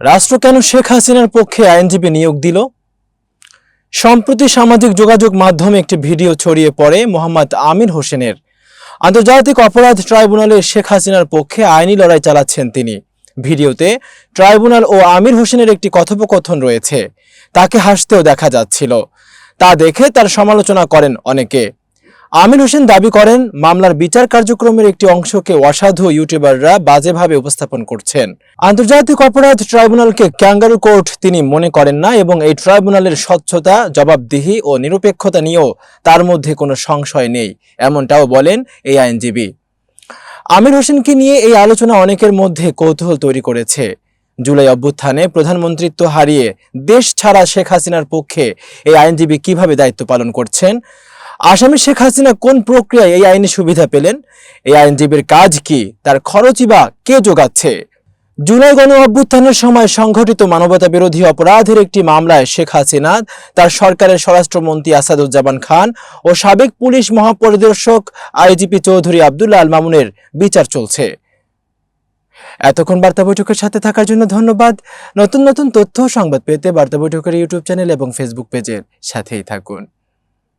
রাষ্ট্র কেন শেখ হাসিনার পক্ষে আইনজীবী নিয়োগ দিল? সম্প্রতি সামাজিক যোগাযোগ মাধ্যমে একটি ভিডিও ছড়িয়ে পড়ে মোহাম্মদ আমির হোসেনের। আন্তর্জাতিক অপরাধ ট্রাইব্যুনালে শেখ হাসিনার পক্ষে আইনি লড়াই চালাচ্ছেন তিনি। ভিডিওতে ট্রাইব্যুনাল ও আমির হোসেনের একটি কথোপকথন রয়েছে। তাকে হাসতেও দেখা যাচ্ছিল। তা দেখে তার সমালোচনা করেন অনেকে। আমির হোসেন দাবি করেন, মামলার বিচার কার্যক্রমের একটি অংশকে অসাধু ইউটিউবাররা বাজেভাবে উপস্থাপন করছেন। আন্তর্জাতিক অপরাধ ট্রাইব্যুনালকে ক্যাঙ্গারু কোর্ট তিনি মনে করেন না এবং এই ট্রাইব্যুনালের স্বচ্ছতা, জবাবদিহি ও নিরপেক্ষতা নিয়েও তার মধ্যে কোনো সংশয় নেই, এমনটাও বলেন এই আইনজীবী। আমির হোসেনকে নিয়ে এই আলোচনা অনেকের মধ্যে কৌতূহল তৈরি করেছে। জুলাই অভ্যুত্থানে প্রধানমন্ত্রিত্ব হারিয়ে দেশ ছাড়া শেখ হাসিনার পক্ষে এই আইনজীবী কীভাবে দায়িত্ব পালন করছেন আসামি শেখ হাসিনা কোন প্রক্রিয়ায় এই আইনি সুবিধা পেলেন? এই আইনজীবীর কাজ কি? তার খরচই বা কে যোগাচ্ছে জুলাই গণ অভ্যুত্থানের সময় সংঘটিত মানবতা বিরোধী অপরাধের একটি মামলায় শেখ হাসিনা, তার সরকারের স্বরাষ্ট্রমন্ত্রী আসাদুজ্জামান খান ও সাবেক পুলিশ মহাপরিদর্শক আইজিপি চৌধুরী আবদুল্লাহ আল মামুনের বিচার চলছে। এতক্ষণ বার্তা বৈঠকের সাথে থাকার জন্য ধন্যবাদ। নতুন নতুন তথ্য সংবাদ পেতে বার্তা বৈঠকের ইউটিউব চ্যানেল এবং ফেসবুক পেজের সাথেই থাকুন।